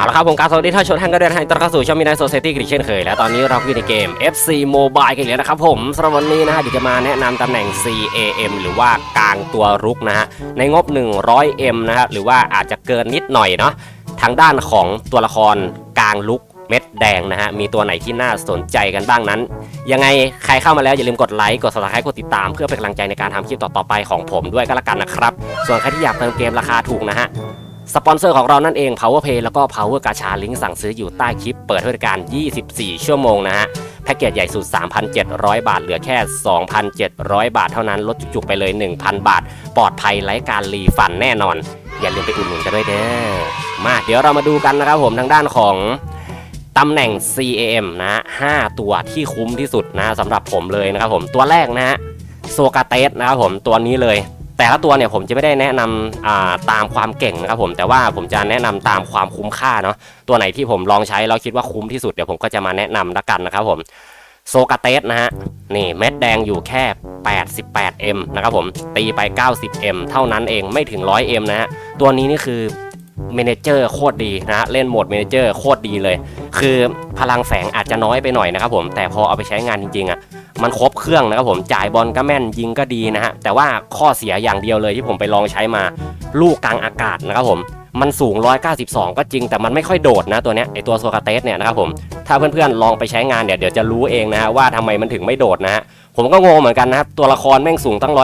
เอาละครับผมการสวัสดีท่านชมท่านก็เดินทางต้อนรับเข้าสู่ช่องมินายโซเซตี้กริเช่นเคยและตอนนี้เราอยู่ในเกม FC Mobile กันอีกแล้วนะครับผมสำหรับวันนี้นะฮะเดี๋ยวจะมาแนะนำตำแหน่ง CAM หรือว่ากลางตัวรุกนะฮะในงบ 100M นะฮะหรือว่าอาจจะเกินนิดหน่อยเนาะทางด้านของตัวละครกลางลุกเม็ดแดงนะฮะ มีตัวไหนที่น่าสนใจกันบ้างนั้น ยังไงใครเข้ามาแล้วอย่าลืมกดไลค์ กด subscribe กดติดตาม เพื่อเป็นกำลังใจในการทำคลิปต่อๆไปของผมด้วยก็แล้วกันนะครับ ส่วนใครที่อยากเติมเกมราคาถูกนะฮะ สปอนเซอร์ของเรานั่นเอง PowerPay แล้วก็ Power กาชาลิงก์สั่งซื้ออยู่ใต้คลิป เปิดให้บริการ 24 ชั่วโมงนะฮะ แพ็กเกจใหญ่สุด 3,700 บาท เหลือแค่ 2,700 บาทเท่านั้น ลดจุกๆไปเลย 1,000 บาท ปลอดภัยไร้การรีฟันแน่นอน อย่าลืมไปอุดหนุนกันด้วยเด้อ มาเดี๋ยวเรามาดูกันนะครับผมทางด้านของตำแหน่ง CAM นะฮะ5ตัวที่คุ้มที่สุดนะสำหรับผมเลยนะครับผม ตัวแรกนะฮะโซกาเตสนะครับผม ตัวนี้เลย แต่ละตัวเนี่ยผมจะไม่ได้แนะนำตามความเก่งนะครับผมแต่ว่าผมจะแนะนำตามความคุ้มค่าเนาะตัวไหนที่ผมลองใช้แล้วคิดว่าคุ้มที่สุดเดี๋ยวผมก็จะมาแนะนำละกันนะครับผมโซกาเตสนะฮะนี่เม็ดแดงอยู่แค่ 88M นะครับผมตีไป 90M เท่านั้นเองไม่ถึง 100M นะฮะตัวนี้นี่คือเมนเจอร์โคตรดีนะฮะเล่นโหมดเมนเจอร์โคตรดีเลย คือพลังแฝงอาจจะน้อยไปหน่อยนะครับผมแต่พอเอาไปใช้งานจริงๆอะ่ะ มันครบเครื่องนะครับผมจ่ายบอลก็แม่นยิงก็ดีนะฮะแต่ว่าข้อเสียอย่างเดียวเลยที่ผมไปลองใช้มาลูกกลางอากาศนะครับผมมันสูง 192 ก็จริงแต่มันไม่ค่อยโดดนะตัวเนี้ยไอตัวโซกาเตสเนี่ยนะครับผมถ้าเพื่อนๆลองไปใช้งานเนี่ยเดี๋ยวจะรู้เองนะฮะว่าทำไมมันถึงไม่โดดนะฮะผมก็งงเหมือนกันนะครับตัวละครแม่งสูงตั้ง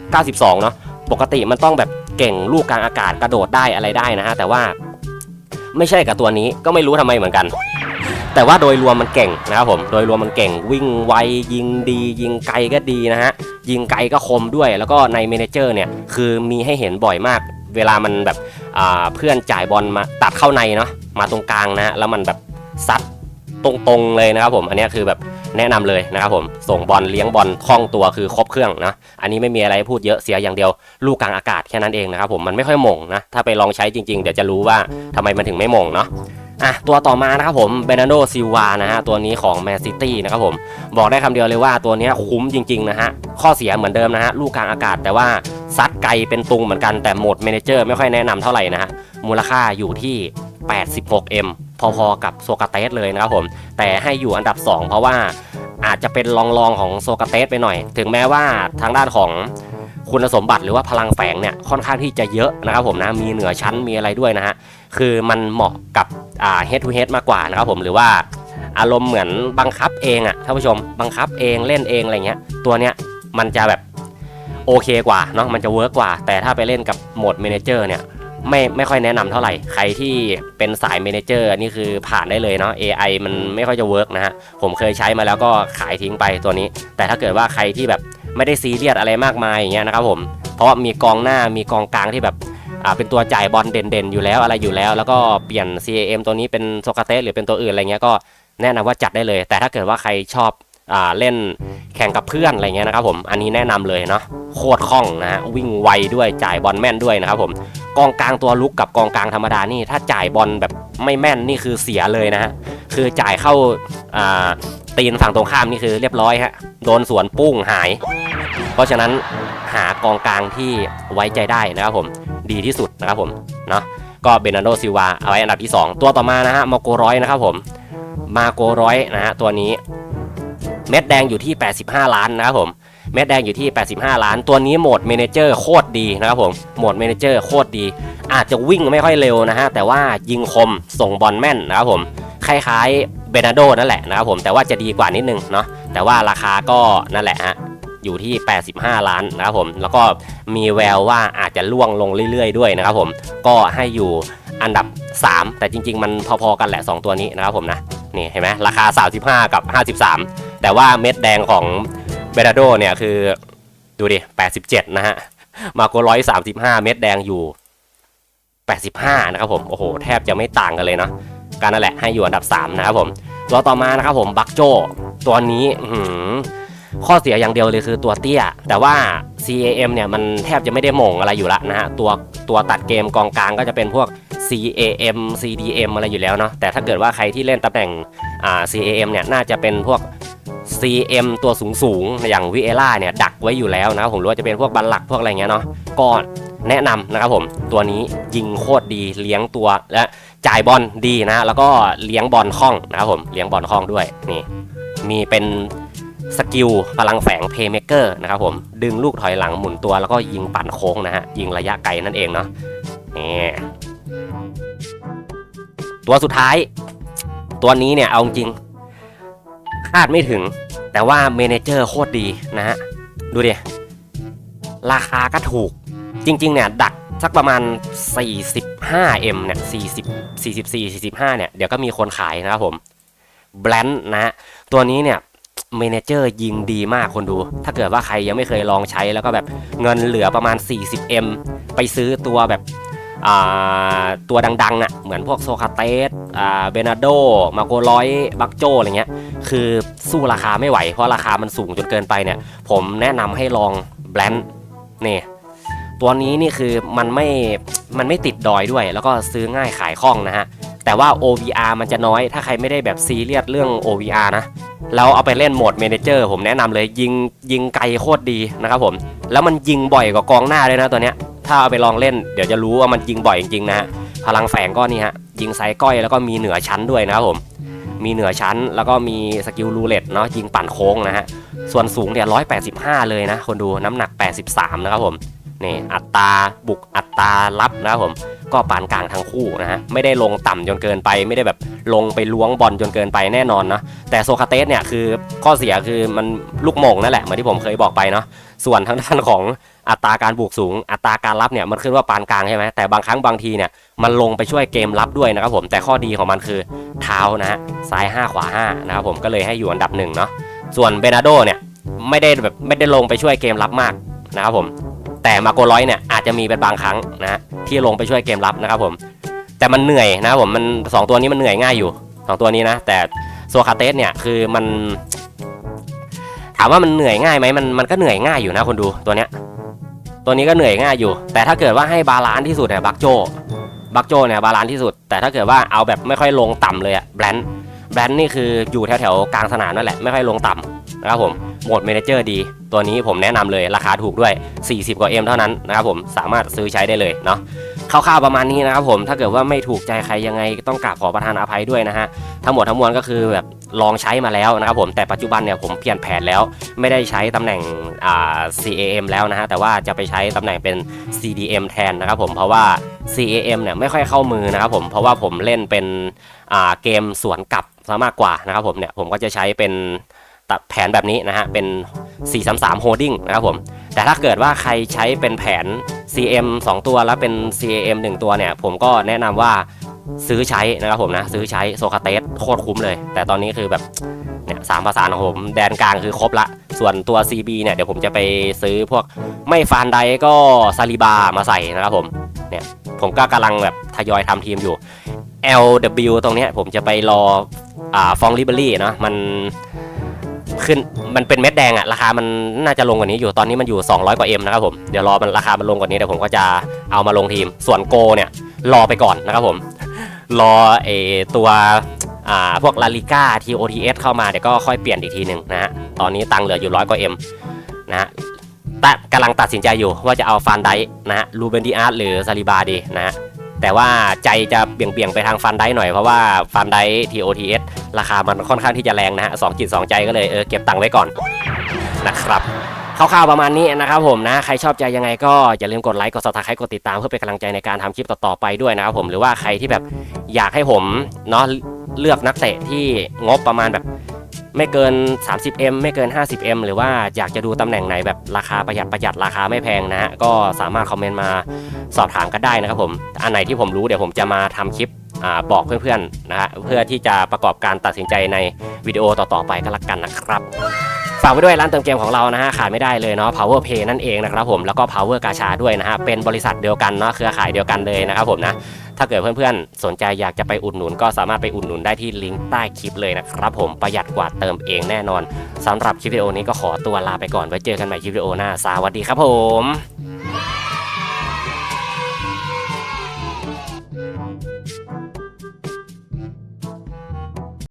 192 เนาะปกติมันต้องแบบเก่งลูกกลางอากาศกระโดดได้อะไรได้นะฮะแต่ว่าไม่ใช่กับตัวนี้ก็ไม่รู้ทำไมเหมือนกัน แต่ว่าโดยรวมมันเก่งนะครับผมโดยรวมมันเก่งวิ่งไวยิงดี ยิงไกลก็ดีนะฮะยิงไกลก็คมด้วย แล้วก็ในเมนเจอร์เนี่ยคือมีให้เห็นบ่อยมาก เวลามันแบบเพื่อนจ่ายบอลมาตัดเข้าในเนาะมาตรงกลางนะแล้วมันแบบซัดตรงๆเลยนะครับผมอันนี้คือแบบแนะนำเลยนะครับผมส่งบอลเลี้ยงบอลคล่องตัวคือครบเครื่องนะอันนี้ไม่มีอะไรพูดเยอะเสียอย่างเดียว ลูกกลางอากาศแค่นั้นเองนะครับผมมันไม่ค่อยมงนะถ้าไปลองใช้จริงๆ เดี๋ยวจะรู้ว่าทำไมมันถึงไม่มงเนาะ อะตัวต่อมานะครับผมเบนาโดซิลวานะฮะตัวนี้ของแมนซิตี้นะครับผมบอกได้คำเดียวเลยว่าตัวนี้คุ้มจริงๆนะฮะข้อเสียเหมือนเดิมนะฮะลูกกลางอากาศแต่ว่าซัดไกลเป็นตุงเหมือนกันแต่โหมดเมเนเจอร์ไม่ค่อยแนะนำเท่าไหร่นะฮะมูลค่าอยู่ที่ 86M พอๆกับโซกาเตสเลยนะครับผม แต่ให้อยู่อันดับ 2 เพราะว่าอาจจะเป็นรองๆของโซกาเตสไปหน่อย ถึงแม้ว่าทางด้านของ คุณสมบัติหรือว่าพลังแฝงเนี่ยค่อนข้างที่จะเยอะนะครับผมนะมีเหนือชั้นมีอะไรด้วยนะฮะคือมันเหมาะกับอ่า head to head มากกว่านะครับผมหรือว่าอารมณ์เหมือนบังคับเองอะท่านผู้ชมบังคับเองเล่นเองอะไรเงี้ยตัวเนี้ยมันจะแบบโอเคกว่าเนาะมันจะเวิร์กกว่า แต่ถ้าไปเล่นกับโหมดเมนเจอร์เนี่ยไม่ไม่ค่อยแนะนำเท่าไหร่ ใครที่เป็นสายเมนเจอร์นี่คือผ่านได้เลยเนาะ AI มันไม่ค่อยจะเวิร์กนะฮะ ผมเคยใช้มาแล้วก็ขายทิ้งไปตัวนี้ แต่ถ้าเกิดว่าใครที่แบบ ไม่ได้ซีเรียสอะไรมากมายอย่างเงี้ยนะครับผม เพราะว่ามีกองหน้ามีกองกลางที่แบบอ่าเป็นตัวจ่ายบอลเด่นๆ อยู่แล้วอะไรอยู่แล้ว แล้วก็เปลี่ยน CAM ตัวนี้เป็นโซกาเตสหรือเป็นตัวอื่นอะไรเงี้ยก็แนะนำว่าจัดได้เลย แต่ถ้าเกิดว่าใครชอบอ่าเล่นแข่งกับเพื่อนอะไรเงี้ยนะครับผมอันนี้แนะนำเลยเนาะโคตรคล่องนะฮะวิ่งไวด้วยจ่ายบอลแม่นด้วยนะครับผมกองกลางตัวลุกกับกองกลางธรรมดานี่ถ้าจ่ายบอลแบบไม่แม่นนี่คือเสียเลยนะฮะคือจ่ายเข้าอ่าตีนฝั่งตรงข้ามนี่คือเรียบร้อยฮะโดนสวนปุ้งหาย เพราะฉะนั้นหากองกลางที่ไว้ใจได้นะครับผมดีที่สุดนะครับผมเนาะก็เบนาโดซิวาเอาไว้อันดับที่ 2 ตัวต่อมานะฮะมาโกร้อยนะครับผมมาโกร้อยนะฮะตัวนี้ เม็ดแดงอยู่ที่ 85 ล้านนะครับผมเม็ดแดงอยู่ที่ 85 ล้าน ตัวนี้โหมดเมนเจอร์โคตรดีนะครับผมโหมดเมนเจอร์โคตรดี อาจจะวิ่งไม่ค่อยเร็วนะฮะแต่ว่ายิงคมส่งบอลแม่นนะครับผมคล้ายๆเบนาโดนั่นแหละนะครับผมแต่ว่าจะดีกว่านิดนึงเนาะแต่ว่าราคาก็นั่นแหละฮะ อยู่ที่ 85 ล้านนะครับผม แล้วก็มีแววว่าอาจจะล่วงลงเรื่อยๆ ด้วยนะครับผม ก็ให้อยู่อันดับ 3 แต่จริง ๆ มันพอๆกันแหละ 2 ตัวนี้นะครับผมนะ นี่เห็นไหมราคา 35 กับ 53 แต่ว่าเม็ดแดงของเบราโดเนี่ยคือดูดิ 87 นะฮะ มาโกร้อย35เม็ดแดงอยู่ 85 นะครับผม โอ้โห แทบจะไม่ต่างกันเลยเนาะการนั่นแหละให้อยู่อันดับ 3 นะครับผม ตัวต่อมานะครับผม บักโจ ตัวนี้อื ข้อเสียอย่างเดียวเลยคือตัวเตี้ย แต่ว่า CAM เนี่ยมันแทบจะไม่ได้หม่งอะไรอยู่ละนะฮะตัวตัวตัดเกมกองกลางก็จะเป็นพวก CAM CDM อะไรอยู่แล้วเนาะแต่ถ้าเกิดว่าใครที่เล่นตำแหน่งอ่า CAM เนี่ยน่าจะเป็นพวก CM ตัวสูงสูงๆอย่างวิเอล่าเนี่ยดักไว้อยู่แล้วนะผมรู้ว่าจะเป็นพวกบัลลักพวกอะไรเงี้ยเนาะก็แนะนำนะครับผมตัวนี้ยิงโคตรดีเลี้ยงตัวและจ่ายบอลดีนะ แล้วก็เลี้ยงบอลคล่องนะครับผมเลี้ยงบอลคล่องด้วยนี่มีเป็น สกิลพลังแฝงเพย์เมเกอร์นะครับผมดึงลูกถอยหลังหมุนตัวแล้วก็ยิงปั่นโค้งนะฮะยิงระยะไกลนั่นเองเนาะนี่ตัวสุดท้าย ตัวนี้เนี่ยเอาจริงคาดไม่ถึง แต่ว่าเมนเจอร์โคตรดีนะฮะดูดิราคาก็ถูกจริงๆเนี่ยดักสักประมาณ 45M เนี่ย40 44 45เนี่ยเดี๋ยวก็มีคนขายนะครับผมแบลนนะฮะตัวนี้เนี่ย เมนเจอร์ยิงดีมากคนดู ถ้าเกิดว่าใครยังไม่เคยลองใช้แล้วก็แบบเงินเหลือประมาณ 40M ไปซื้อตัวแบบตัวดังๆอะเหมือนพวกโซคาเตสเบนาโด มาโกร้อยบักโจอะไรเงี้ย คือสู้ราคาไม่ไหว เพราะราคามันสูงจนเกินไปเนี่ย ผมแนะนำให้ลองแบลนด์นี่ตัวนี้นี่คือมันไม่ มันไม่ติดดอยด้วย แล้วก็ซื้อง่ายขายคล่องนะฮะ แต่ว่า OVR มันจะน้อย ถ้าใครไม่ได้แบบซีเรียสเรื่อง OVR นะแล้วเอาไปเล่นโหมดเมนเจอร์ผมแนะนำเลยยิงยิงไกลโคตรดีนะครับผม แล้วมันยิงบ่อยกว่ากองหน้าเลยนะตัวเนี้ย ถ้าเอาไปลองเล่นเดี๋ยวจะรู้ว่ามันยิงบ่อยจริงๆนะฮะ พลังแฝงก็นี่ฮะ ยิงไซก้อยแล้วก็มีเหนือชั้นด้วยนะครับผม มีเหนือชั้นแล้วก็มีสกิลรูเล็ตเนาะยิงปั่นโค้งนะฮะ ส่วนสูงเนี่ย185 เลยนะคนดูน้ำหนัก 83 นะครับผม นี่อัตราบุกอัตรารับนะครับผมก็ปานกลางทั้งคู่นะฮะไม่ได้ลงต่ำจนเกินไป ไม่ได้แบบลงไปล้วงบอลจนเกินไปแน่นอนนะแต่โซคาเตสเนี่ยคือข้อเสียคือมันลูกมงนั่นแหละเหมือนที่ผมเคยบอกไปเนาะส่วนทางด้านของอัตราการบุกสูง อัตราการรับเนี่ยมันขึ้นว่าปานกลางใช่ไหมแต่บางครั้งบางทีเนี่ยมันลงไปช่วยเกมรับด้วยนะครับผมแต่ข้อดีของมันคือเท้านะฮะซ้าย 5 ขวา5นะครับผมก็เลยให้อยู่อันดับหนึ่งเนาะส่วนเบนาโดเนี่ยไม่ได้แบบไม่ได้ลงไปช่วยเกมรับมากนะครับผม แต่มาโกร้อยเนี่ยอาจจะมีเป็นบางครั้งนะที่ลงไปช่วยเกมรับนะครับผม แต่มันเหนื่อยนะครับผมมันสองตัวนี้มันเหนื่อยง่ายอยู่สองตัวนี้นะแต่โซคาเตสเนี่ยคือมัน ถามว่ามันเหนื่อยง่ายไหมมันมันก็เหนื่อยง่ายอยู่นะคนดูตัวเนี้ยตัวนี้ก็เหนื่อยง่ายอยู่ แต่ถ้าเกิดว่าให้บาลานซ์ที่สุดเนี่ยบักโจบักโจเนี่ยบาลานซ์ที่สุด แต่ถ้าเกิดว่าเอาแบบไม่ค่อยลงต่ำเลยอะแบรนด์แบรนด์นี่คืออยู่แถวแถวๆกลางสนามนั่นแหละไม่ค่อยลงต่ำนะครับผม โหมดเมนเจอร์ดี ตัวนี้ผมแนะนำเลยราคาถูกด้วย 40 กว่า M เท่านั้นนะครับผมสามารถซื้อใช้ได้เลยเนาะคร่าวๆประมาณนี้นะครับผมถ้าเกิดว่าไม่ถูกใจใครยังไงต้องกราบขอประทานอภัยด้วยนะฮะทั้งหมดทั้งมวลก็คือแบบลองใช้มาแล้วนะครับผมแต่ปัจจุบันเนี่ยผมเปลี่ยนแผนแล้ว ไม่ได้ใช้ตำแหน่งอ่า CAM แล้วนะฮะแต่ว่าจะไปใช้ตำแหน่งเป็น CDM แทนนะครับผมเพราะว่า CAM เนี่ยไม่ค่อยเข้ามือนะครับผมเพราะว่าผมเล่นเป็นอ่าเกมสวนกลับซะมากกว่านะครับผมเนี่ยผมก็จะใช้เป็น ตัดแผนแบบนี้นะฮะ เป็น 433 holding นะครับผม แต่ถ้าเกิดว่าใครใช้เป็นแผน CM 2 ตัวแล้วเป็น CAM 1 ตัวเนี่ย ผมก็แนะนำว่าซื้อใช้นะครับผมนะ ซื้อใช้โซคาเตสโคตรคุ้มเลย แต่ตอนนี้คือแบบเนี่ยสามภาษาของผม แดนกลางคือครบละ ส่วนตัว CB เนี่ย เดี๋ยวผมจะไปซื้อพวกไม่ฟานไดก็ซาลิบามาใส่นะครับผมเนี่ยผมก็กำลังแบบทยอยทำทีมอยู่ LW ตรงเนี้ยผมจะไปรออ่าฟองลิเบอรี่เนาะมัน ขึ้นมันเป็นเม็ดแดงอะราคามันน่าจะลงกว่านี้อยู่ตอนนี้มันอยู่ 200 กว่า M นะครับผมเดี๋ยวรอมันราคามันลงกว่านี้เดี๋ยวผมก็จะเอามาลงทีม ส่วนโกเนี่ยรอไปก่อนนะครับผม รอเอตัวอ่าพวกลาลิก้า TOTS เข้ามาเดี๋ยวก็ค่อยเปลี่ยนอีกทีหนึ่งนะฮะตอนนี้ตังค์เหลืออยู่ร้อยกว่า M นะฮะแต่กำลังตัดสินใจอยู่ว่าจะเอาฟานไดนะฮะลูเบนดิอาร์หรือซาลิบาดีนะฮะ แต่ว่าใจจะเบี่ยงๆไปทางฟันได้หน่อยเพราะว่าฟันได้ TOTS ราคามันค่อนข้างที่จะแรงนะฮะสองจิตสองใจก็เลยเออเก็บตังค์ไว้ก่อนนะครับคร่าวๆประมาณนี้นะครับผมนะใครชอบใจยังไงก็อย่าลืมกดไลค์กดซับสไครต์กดติดตามเพื่อเป็นกำลังใจในการทำคลิปต่อๆไปด้วยนะครับผมหรือว่าใครที่แบบอยากให้ผมเนาะเลือกนักเตะที่งบประมาณแบบ ไม่เกิน 30M ไม่เกิน 50M หรือว่าอยากจะดูตำแหน่งไหนแบบราคาประหยัดประหยัดราคาไม่แพงนะฮะก็สามารถคอมเมนต์มาสอบถามกันได้นะครับผมอันไหนที่ผมรู้เดี๋ยวผมจะมาทำคลิปอบอกเพื่อนๆนะฮะเพื่อที่จะประกอบการตัดสินใจในวิดีโอต่อๆไปก็แล้วกันนะครับ ฝากไว้ด้วยร้านเติมเกมของเรานะฮะขาดไม่ได้เลยเนาะ Power Pay นั่นเองนะครับผมแล้วก็ Power กาชาด้วยนะฮะเป็นบริษัทเดียวกันเนาะเครือข่ายเดียวกันเลยนะครับผมนะถ้าเกิดเพื่อนๆ สนใจอยากจะไปอุดหนุน ก็สามารถไปอุดหนุนได้ที่ลิงก์ใต้คลิปเลยนะครับผมประหยัดกว่าเติมเองแน่นอนสำหรับคลิปวิดีโอนี้ก็ขอตัวลาไปก่อนไว้เจอกันใหม่คลิปวิดีโอหน้าสวัสดีครับผม